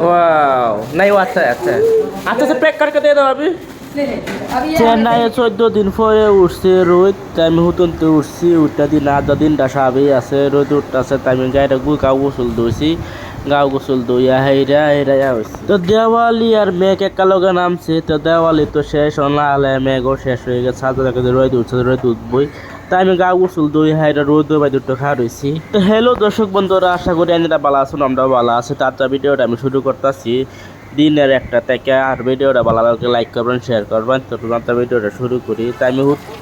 Wow नहीं वो अच्छा है अच्छा है अच्छा से पैक करके दे दो अभी চেন্নাইয়ে চোদ্দ দিন পরে উঠছে রোদ তাই আমি হুতনতে উঠছি উঠটা দিন আধা দিনটা সাবেই আছে রোদ উঠতেছে তাই আমি গাড়িটা গু গাও গোসল ধুইছি গাও গোসল ধুইয়া হেরা হেরা হয়েছে তো দেওয়ালি আর মেঘ একা লগে নামছে তো দেওয়ালি তো শেষ হলে মেঘও শেষ হয়ে গেছে সাজা লাগে রোদ উঠছে রোদ উঠবই তাই আমি গা গোসল দই হাইরা রোদ দই বাই দুটো খা রয়েছি তো হ্যালো দর্শক বন্ধুরা, আশা করি আইনরা ভালো আছেন, আমরাও ভালো আছি। তার ভিডিওটা আমি শুরু করতেছি। দিনের একটা থেকে, আর ভিডিওটা ভালো লাগলে লাইক করবেন শেয়ার করবেন। তো তোমার ভিডিওটা শুরু করি। তাই আমি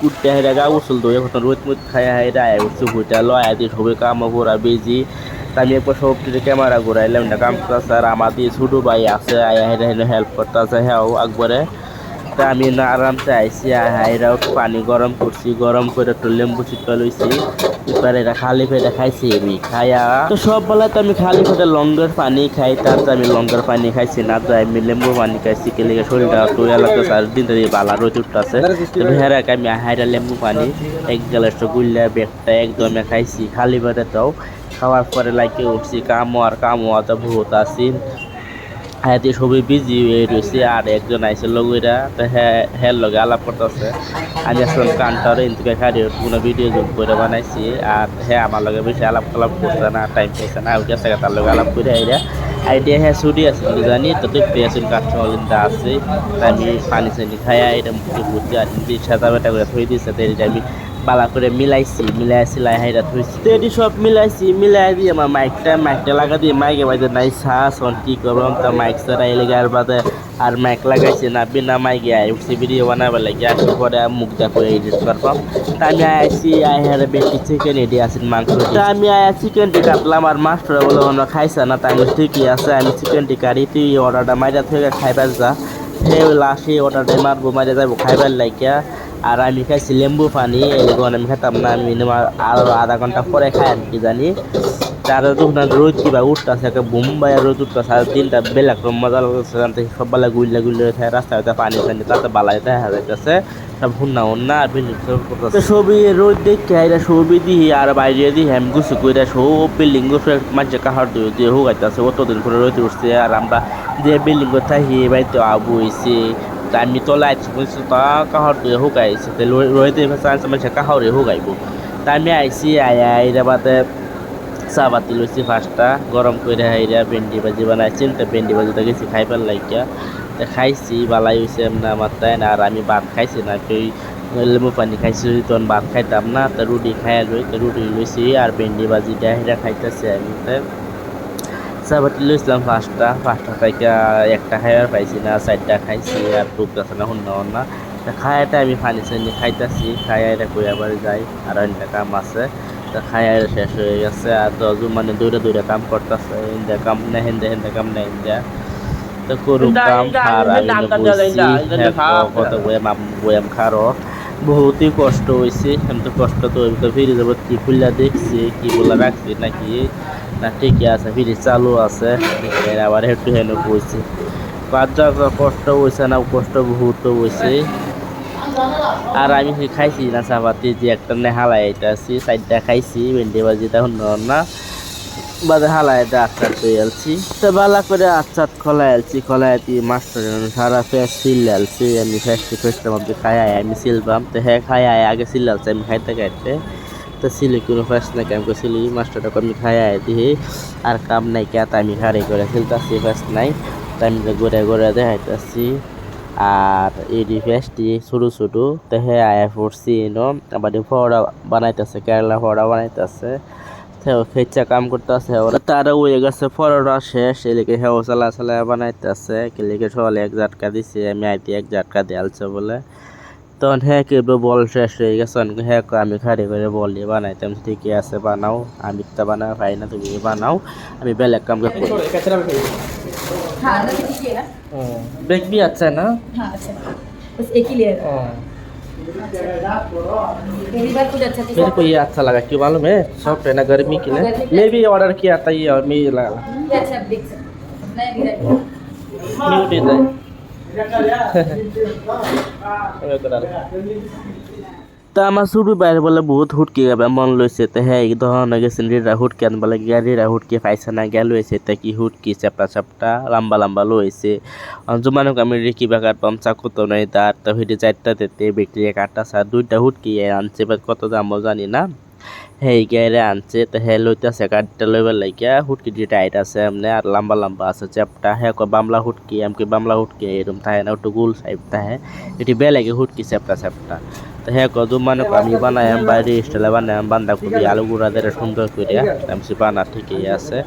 কুটতে হাইরা গা গোসল দই, এখন রোদ মুদ খাই হাইরা আয়, উঠছি ভুইটা লয় আদি সবাই কাম ঘোরা বেজি আমি একবার সব ক্যামেরা ঘুরাইলাম কাম করতেছে, আর আমাদের ছোটো ভাই আছে হেল্প করতেছে হ্যাঁ একবারে তা আমি না আরামসে আইসি হাইরাও পানি গরম করছি, গরম করে একটু লেম্বু চিপা লইছি। এবার এটা খালি পেটে খাইছি আমি খাইয়া তো সব বেলা তো আমি খালি পেটে লঙ্গের পানি খাই, তার আমি লঙ্গের পানি খাইছি না তো আমি লেম্বু পানি খাইছি, কেলে শরীরটা একটু এলাকা চার দিন ধরে বালা রোদ উঠতেছে। হেরাক, আমি হাইরা লেম্বু পানি, এক গ্লাস গুল্লা ব্যাগটা একদমে খাইছি, খালি পেটে তো। খাওয়ার পরে লাইকে উঠছি কামো আর কামো তো বহুত আছি। হাতে সবই বিজি হয়ে রয়েছে, আর একজন আইসে লগইরা তো হ্যাঁ হ্যাঁ লগে আলাপ করতেছে। আমি আসলাম কানটার ইন্তিকে খাড়ি, কোনো ভিডিও যোগ করে বানাইছি, আর হ্যাঁ আমার লগে বেশি আলাপ টালাপ করছে না টাইম পাইছে না ওইটা থেকে তার লগে আলাপ করে আইরা, আইডিয়া হ্যাঁ ছুটি আছে কি জানি, তো দেখতে আসুন কাস্টমার ইন্দা আছে আমি পানি চানি খাই এটা মুখে বুঝছি আর সাদা বেটা করে থই দিচ্ছে তো এটা আমি বালা করে মিলাইছি মিলাইছি লাই হাইরা থইছি তো এটি সব মিলাইছি মিলাই দিয়ে আমার মাইকটা মাইকটা লাগা দিয়ে মাইকে বাইতে নাই শ্বাস অন কি করলাম তা মাইক ছাড়া এলে আর বাদে আর মাইক লাগাইছি না, বিনা মাইকে আই উঠছি ভিডিও বানাবে লাগে আসলে পরে মুখ দেখো এডিট করবাম তা আমি আইছি আই হারে বেশি চিকেন এডি আছেন মাংস তা আমি আয়া চিকেনটি কাটলাম, আর মাস্টার বলে আমরা খাইছে না? তাই ঠিকই আছে, আমি চিকেনটি কাটি, তুই অর্ডারটা মাইরা থেকে খাইবার যা। হে লাস্টে অর্ডারটা মারবো, মাইরা যাব খাইবার লাগিয়া আর আমি খাইছি লেম্বু পানি এগুলো আমি খেতাম না মিনিমাম আরও আধা ঘণ্টা পরে খাই আর কি জানি। তার তখন রোদ কিবা উঠতেছে একটা বোম্বাই রোদ উঠতেছে, আর তিনটা বেলা রকম মজা লাগতেছে, জানতে সববেলা গুইলা গুইলে থাকে, রাস্তায় পানি পানি তাতে বালাই দেখা যাইতেছে সব হুন্না হুন্না আর বিল্ডিং ছবি রোদ দেখে আইরা ছবি দিই আর বাইরে দিই হ্যাম গুছু কইরা সব বিল্ডিং গুছু মাঝে কাহার দিয়ে দিয়ে হুগাইতেছে, অতদিন করে রোদ উঠছে, আর আমরা যে বিল্ডিং থাকি বাড়িতে আবু হয়েছে আমি তলায় বলছি তা কাহর দিয়ে শুকাইছে রহিতে চান্স মানে কাহরে শুকাইব তা আমি আইসি আয়া আইরা বাদে চাহ পাতি লইছি ফার্স্টটা গরম করে হাইরা ভেন্ডি ভাজি বানাইছি তো ভেন্ডি ভাজিটা গেছি খাইবার লাগিয়া তা খাইছি বালাই হয়েছে আমার তাই না আর আমি ভাত খাইছি না তুই লেবু পানি খাইছি তখন ভাত খাইতাম না তা রুটি খাইয়া লই তো রুটি লইছি আর ভেন্ডি ভাজিটা হেরা খাইতেছি আমি তো চাপাতি লইছিলাম পাঁচটা পাঁচটা থেকে একটা খাইবার পাইছি না চারটা খাইছি আর টুকতেছে না হুন্না হুন্না তা খাইয়াটা আমি পানি চানি খাইতেছি খাইয়া এটা কই আবার যাই আর অন্য কাম আছে। তা খাইয়া শেষ হয়ে গেছে আর দশজন মানে দৌড়ে দৌড়ে কাম করতেছে ইন্দা কাম না হেন্দা হেন্দা কাম না ইন্দা। তো করুক কাম আর আমি হ্যাঁ, কত বয়াম বয়াম খারো। বহুতই কষ্ট হয়েছে আমি তো কষ্ট তো তো ফিরে যাব কি খুললা দেখছি, কি বলে রাখছি নাকি? না, ঠিকই আছে ফিরে চালু আছে আবার একটু হেন বাদ যাওয়া কষ্ট হয়েছে না, কষ্ট বহুত হয়েছে আর আমি খাইছি না, চাপাতি যে একটা নে হালাই এটা আছি চারটা খাইছি, ভেন্ডি ভাজি তখন না। বাদে এটা আচার পেয়ে আলছি। তো বালা করে আচার খোলাই আলছি খোলাই আলছি মাস্টার সারা ফেস সিল আলছি, আমি ফেসটি ফেসটার মধ্যে খাই আয়, আমি সিলবাম। তো হ্যাঁ খাই আয়, আগে সিল আলছি, আমি খাইতে খাইতে তো সিলি কোনো ফেস নাই, কাম সিলি মাস্টারটা আমি খাই আয় দিহি। আর কাম নাই কে আমি খাড়ি করে সিলতাছি ফেস নাই। তাই আমি ঘুরে ঘুরে দেখাইতেছি। আর এডি ফেসটি ছোটো ছোটো, তো হ্যাঁ আয়া পড়ছি এনো। আবার ফড়া বানাইতেছে, কেরালা ফড়া বানাইতেছে। খেচা কাম করতেছে ওরা। তারা উড়ে গেছে ফরোটা শেষ এলিকে হেও চালা চালা বানাইতেছে কেলিকে সকালে এক ঝাটকা দিছে আমি আইতে এক ঝাটকা দেয়ালছে বলে। তখন হ্যাঁ কেবল বল শেষ হয়ে গেছে হ্যাঁ আমি খাড়ি করে বল দিয়ে বানাইতাম ঠিকই আছে বানাও আমি তো বানাও পাই না তুমি বানাও আমি বেলেগ কাম করি দেখবি আছে না? मेरे को ये अच्छा लगा क्यों मालूम है? सॉफ्ट है ना गर्मी के लिए। मैं भी ऑर्डर किया था ये और मैं ये लगा अच्छा हैं। नया डिज़ाइन তা আমার শুরু বাইরে বলে বহুত হুটকি গাবে, মন লইছে তে হ্যাঁ ধরনের গেছেন রিরা হুটকি আন বলে গিয়া রিরা হুটকি পাইছে না, গিয়া লইছে তে, কি হুটকি চাপটা চাপটা, লম্বা লম্বা লইছে। জমানো আমি রিকি বাগার পাম চাকু তো নাই তার তো হিটে চারটা তেতে বিক্রি কাটা সা দুইটা হুটকি আনছে, বাট কত দামও জানি না। হেই গেরে আনছে তো হে লইতেছে কাঠটা লইবার লাগিয়া হুটকি দিয়ে টাইট আছে এমনি আর লম্বা লম্বা আছে, চাপটা কয়, বামলা হুটকি এমকি বামলা হুটকি এরকম থাকে না একটু গোল সাইড থাকে এটি বেলেগে হুটকি চাপটা চাপটা। হ্যাঁ কত মানে আমি বানাইম বাইরে স্টাইলে বানাইম বান্ধা কবি আলু গুঁড়া দিয়ে সুন্দর করে আমি বানা ঠিকই আছে।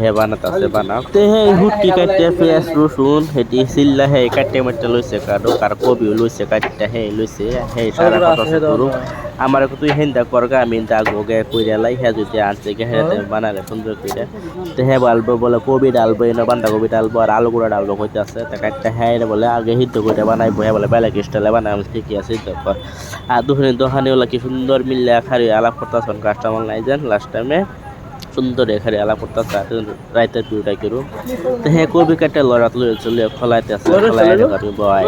হে বানাতে আছে বানা তো হে হুটকি কাটতে পেঁয়াজ রসুন হেটি সিল্লা হে কাটতে মাটতে লইছে কাটো কার কবিও লইছে কাটতে হে লইছে হে সারা কথা করু আমার তুই হেন্দা করগা আমি দাগ ওগে কইরা লাই হে যদি আনছে গে হে বানালে সুন্দর করে তো হে বলব বলে কবি ডালবো এনে বান্ধা কবি ডালবো আর আলু গুঁড়া ডালবো কইতে আছে তা কাটতে হ্যাঁ বলে আগে হিদ্ধ করে বানাইবো। হ্যাঁ বলে বেলা স্টাইলে বানাই আমি ঠিকই আছে তো আর দুখানে দোকানে ওলা কি সুন্দর মিললে খারি আলাপ করতেছেন কাস্টমার নাই যান লাস্ট টাইমে সুন্দর এখানে আলাপ করতেছে রাইতের পিউটা করু। তো হ্যাঁ কবি কাটে লড়াত লড়ে চলে খলাইতে আছে খলাই আমি বয়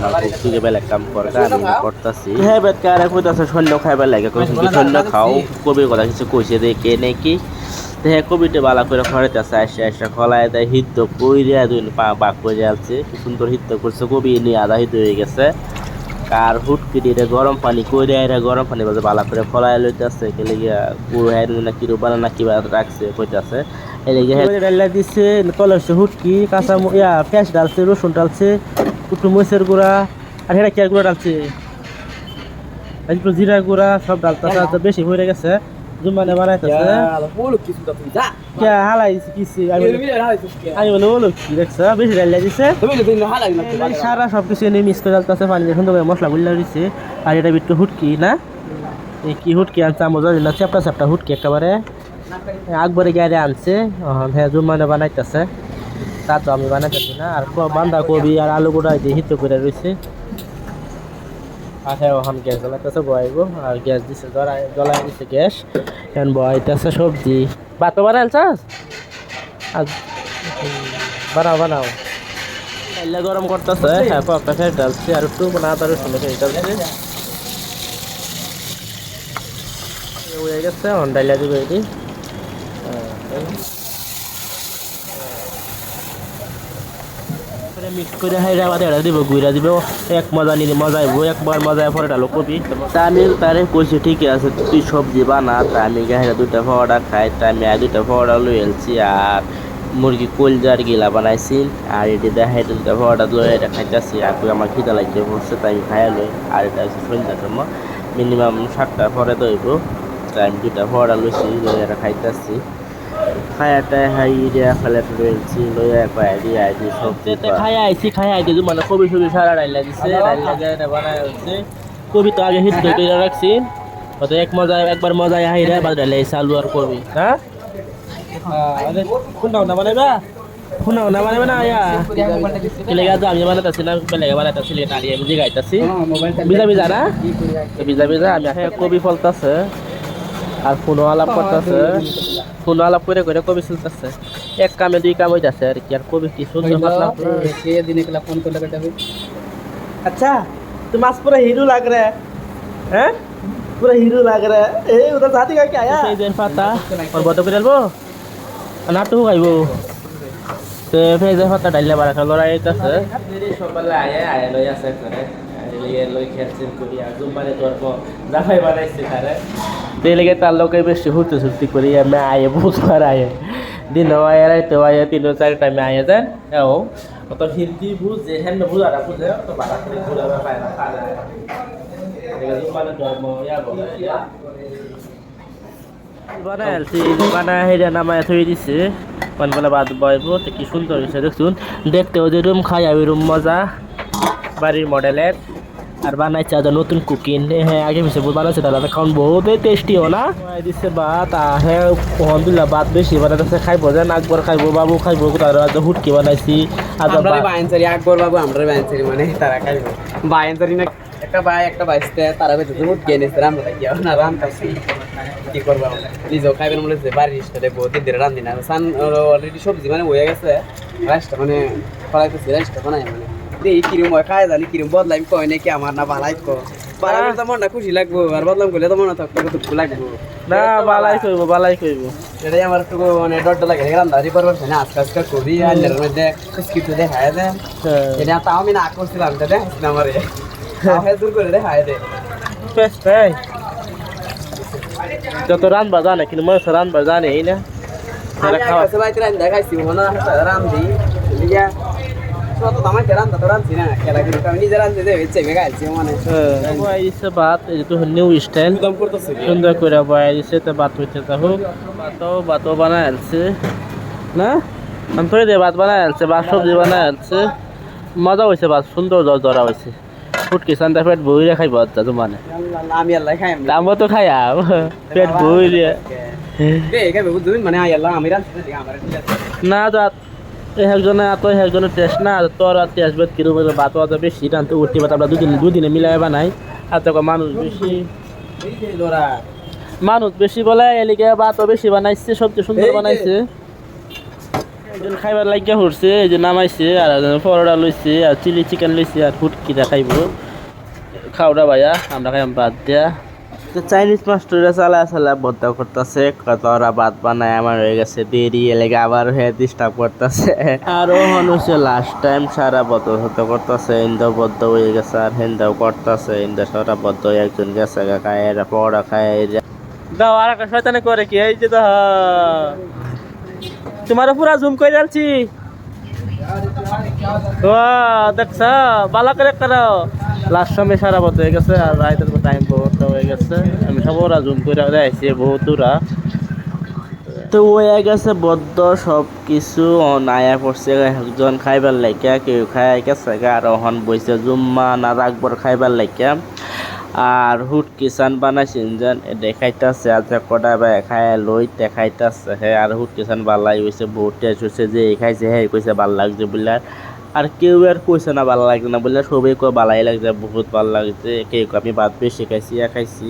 কাম তুই বেলে কাম কর আমি করতেছি। হ্যাঁ বেদ কারে কইতাছে সৈন্য খাইবার লাগে কইছেন কি সৈন্য খাও কবির কথা কিছু কইছে দে কে নাকি তো হ্যাঁ কবিটা বালা করে খড়াইতে আছে আসে আসে খলাই দেয় হিদ্দ কইরে দুই পা বাক করে কি সুন্দর হিদ্দ করছে কবি নিয়ে আধা হিদ্দ হয়ে গেছে। আর হুটকি দিয়ে গরম পানি কইরে আইরা গরম পানি বাজে বালা করে ফলাই লইতেছে কেলে গিয়া পুরো হ্যাঁ না কিরো বানানা কি রাখছে, কইতাছে। এই লেগে ডাল্লা দিচ্ছে কলসে হুটকি, কাঁচা ম- ইয়া পেঁয়াজ ডালছে, রসুন ডালছে কুটু মরিচের গুঁড়া, আর হেরা কেয়ার গুঁড়া ডালছে? একটু জিরা গুঁড়া সব ডালতেছে আর বেশি হয়ে গেছে। জুমানে বানাইতেছে কে হালাই কিছি আমি আমি বলে বলো কি দেখছ বেশি ডাল্লা দিছে সারা সব কিছু এনে মিক্স করে ডালতেছে পানি সুন্দর করে মশলা গুলা দিচ্ছে আর এটা বিট্টু হুটকি না এই কি হুটকি আনছে আমার জানি না চ্যাপটা চ্যাপটা হুটকি একেবারে আকবরে গাড়ি আনছে এখন হ্যাঁ জুমানে বানাইতেছে তা তো আমি বানাইতেছি না আর বান্ধা কবি আর আলু গোড়া দিয়ে হিত করে রয়েছে হ্যাঁ ওখান গ্যাস জ্বলাইতেছে বয়াইব আর গ্যাস দিছে, জ্বলাই দিছে গ্যাস। এখন বয়াইতেছে সবজি। ভাত বানাইছাস আর বানাও বানাও। তাইলে গরম করতেছে হ্যাঁ পকটা খেয়ে ডালছে আর একটু না তার শুনে খেয়ে ডালছে হয়ে গেছে অন ডাইলা দিবে এটি মিক্স করে হাইরা দিব এক মজা মজা একবার মজা ঠিকই আছে, তুই সবজি বানা। তা আমি খাই তা আমি আর দুইটা আর মুরগি কলজার গিলা বানাইছি, আর এটি দেখাই দুইটা ফওয়াটা লই এটা খাইতেছি, আর আমার খিদা লাগছে বসছে তাই খাইয়া লই। আর এটা হচ্ছে মিনিমাম সাতটার পরে দইব তাই আমি দুইটা ফওয়াটা লইছি, লই এটা খাইতেছি। লইয়া আইছি খাই আইছি মানে কবি সবি সারা ডাইলা দিছে ডাইলা দিয়ে বানায় হচ্ছে। কবি তো আগে হিট রাখছি। এক মজা একবার মজা হাই রে বাদ ডাইলা চালু আর কবি। হ্যাঁ? না বানাইবা? না বানাইবা না ইয়া গা আমি বানাইতাছি না বেলেগে বানাইতাছি লেটা দিয়ে বুঝি গাইতাছি। বিজা বিজা না? তো বিজা বিজা আমি হ্যাঁ কবি ফলতাছে। আর ফোনও আলাপ করতেছে। ফোনও আলাপ করে করে কবি চলতেছে এক কামে দুই কাম হইতেছে আর কি আর কবি কি সুন্দর ফোন করলে আচ্ছা তুমি আজ পুরো হিরো লাগ রে। হ্যাঁ? পুরো হিরো লাগ রে। এ উদা সাথী কা কি আয়া? এই দেন পাতা। আর বড় করে দেবো আর না তো গাইবো তো ফেজে পাতা ডাইলা বারা লড়াই আইতাছে সকালে আয়া আয়া লই আছে করে লিয়ে লই খেলছেন করি আর জুম্মারে তোর জাফাই বানাইছে তারে। তার লোকে বেশি হুতে সুতি করি আমি আয়ে বুধবার আয়ে। দিন আয়ে রাইতে আয়ে তিন চার টাইমে আয়ে যান এও। অত হিন্দি বুঝ যে হ্যাঁ বুঝা না বুঝে অত বাড়া করে বুঝা পায় না খায় না। জুম্মারে ধর্ম ইয়া বলে বানাইছি বানায় হেরে নামায় থই দিছে। কোন বলে বাদ বয়ব তো কি সুন্দর হয়েছে দেখছুন। দেখতে ওদের রুম খাই ওই রুম মজা। বাড়ির মডেলের। আর বানাইছে আজ নতুন কুকিং হ্যাঁ আগে পিছিয়ে বহুত বানাইছে তাহলে খাওয়ান বহুত টেস্টি না। দিছে ভাত আর হ্যাঁ আলহামদুলিল্লাহ ভাত বেশি বানাইতেছে খাইবো। যেন আকবর খাইবো বাবু খাইবো তার আজ হুটকি বানাইছি। আজ আমরা বায়ানসারি আকবর বাবু আমরা বায়ানসারি মানে তারা খাইবো। বায়ানসারি না একটা ভাই একটা বাইসতে তারা বেঁচে তো উঠকে এনেছে আমরা কি না রান খাচ্ছি কি করব আমরা? নিজেও খাইবেন বলে যে বাড়ির সাথে বহুত দিন রান্ধি না। সান অলরেডি সবজি মানে হয়ে গেছে রাইসটা মানে ফলাইতেছি রাইসটা বানাই মানে। এই কিরম হয় খায় জানি কিরম বদলাই কয় নাকি আমার না ভালাই কো। বাড়াই বলে তো মনটা খুশি লাগবো আর বদলাম করলে তো মনে থাকতো কত লাগবো। না বালাই কইব বালাই কইব। এটাই আমার একটু মানে ডরটা লাগে রান্দারি করবার না আজকে আজকে করি আর এর মধ্যে কিছু দেখায় দেয় হ্যাঁ। এটা তাও আমি না করছিলাম এটা না আমারে তাও দূর করে দেখায় দেয় বেশ তাই যত রানবা জানে কিন্তু মানুষ রানবা জানে এই না। খাওয়া বাড়িতে রান দেখাইছি মনে ভাত নিউ স্টাইল সুন্দর করে বয় দিছে তো ভাত হইতে থাকুক ভাতও ভাতও বানায় আনছে। না? আমি তো দিয়ে ভাত বানায় আনছে ভাত সবজি বানায় আনছে। মজা হয়েছে ভাত সুন্দর ধরা হয়েছে ফুটকি সান্তা পেট বই রে খাইব আচ্ছা তো মানে আমি আল্লাহ খাই আমও তো খাই পেট বই রে মানে আল্লাহ আমি না আমার ঠিক আছে। না তো একজনে এত একজনের টেস্ট না তোর আর টেস্ট বেদ কীরকম ভাত অত বেশি টানতে উঠতে আমরা দুদিন দুদিনে মিলাই বানাই। আর তখন মানুষ বেশি। মানুষ বেশি বলে এলিকে ভাতও বেশি বানাইছে সবজি সুন্দর। বানাইছে। একজন খাইবার লাগিয়া হরছে এই যে নামাইছে আর একজন পরোটা লইছে আর চিলি চিকেন লইছে আর ফুটকিটা খাইব খাওয়া ভাইয়া আমরা খাইম ভাত দিয়া। তো চাইনিজ মাস্টাররা চালা চালা বদ্ধ করতেছে কতরা বাদ বানায়, আমার হয়ে গেছে দেরি এলাকা আবার হয়ে ডিস্টার্ব করতেছে। আর ও হচ্ছে লাস্ট টাইম সারা বদ্ধ হতে করতেছে ইন্দো বদ্ধ হয়ে গেছে, আর হিন্দাও করতেছে ইন্দো সারা বদ্ধ হয়ে একজন গেছে খায়, এরা পড়া খায় এরা দাও, আর একটা শয়তানে করে কি, এই যে তো তোমার পুরা জুম করে আলছি দেখছ বালা করে করো। লাস্ট সময় সারা বদ্ধ হয়ে গেছে আর রাইতের টাইম বহুত হয়ে গেছে। আমি সব ওরা জুম করে দেখাইছি বহুত দূরা। তো হয়ে গেছে বদ্ধ সব কিছু নায়া পড়ছে একজন খাইবার লাইকা কেউ খাই গেছে আর অহন বইছে জুম্মা না রাখবর খাইবার লাইকা আর হুট কিষান বানাইছেন যেন দেখাইতেছে, আজ কটা বা খাই লই দেখাইতেছে, হে, আর হুট কিষান বালাই হয়েছে বহুত টেস্ট হয়েছে যে এই খাইছে, হে, কইছে, ভালো লাগছে বলে আর কেউ আর কইছে না ভালো লাগছে না বলে সবাই কয় ভালাই লাগছে, বহুত ভালো লাগছে, কেউ আমি ভাত বেশি খাইছি, ইয়া খাইছি।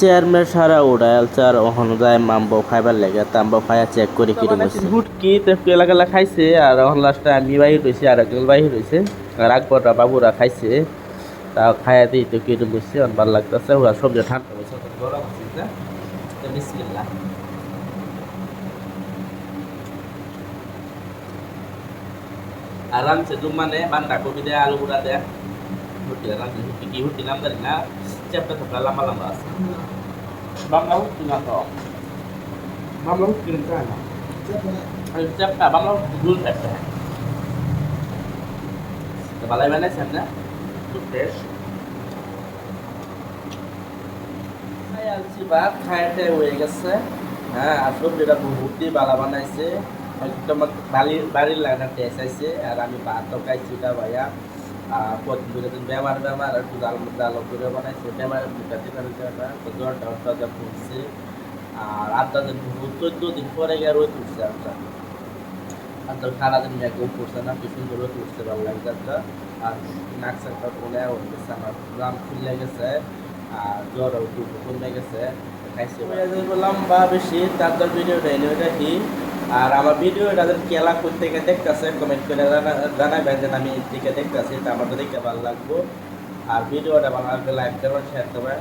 চেয়ারম্যান সারা উড়াইলছে আর ওখানে যায় মাম্বো খাইবার লাগে তাম্বো খাইয়া চেক করে কি রয়েছে হুটকি তো কেলা খাইছে, আর ওখানে লাস্টে আমি বাহির হয়েছি আর একজন বাহির হয়েছে আর আকবররা বাবুরা খাইছে, তা খাইয়া দিই তো কি রয়েছে ভালো লাগতেছে ওরা সবজি ঠান্ডা হয়েছে গরম হচ্ছে তো বিসমিল্লাহ। আরামসে জুম্মানে বান্দা কপি দেয় আলু গুঁড়া দেয় হুটি আরামসে হুটি কি হুটি নাম জানি না চ্যাপটা থাকা লম্বা লম্বা আছে বাংলা হুটি না তো বাংলা হুটি না না আর চ্যাপটা বাংলা হুটি দুল চ্যাপটা তো বালাই বানাইছেন না টেস্ট খাই ভাত খাইতে হয়ে গেছে হ্যাঁ আর সবজিটা বহুতই বালা বানাইছে একদম বাড়ির বাড়ির লাগনা টেস্ট আছে, আর আমি ভাতও খাইছি ওটা ভাইয়া। নাক সাকটা পড়ে হয়ে আমার গ্রাম গেছে, আর জ্বর একটু কমে গেছে। খাইছে লম্বা বেশি, তার ভিডিওটা এনে রাখি। আর আমার ভিডিও তাদের কেলা করতে গিয়ে দেখতেছে কমেন্ট করে জানা- জানাবেন যে আমি দিকে দেখতেছি, তা আমার তো দেখতে ভালো লাগবো। আর ভিডিওটা ভালো লাগবে লাইক দেবেন শেয়ার দেবেন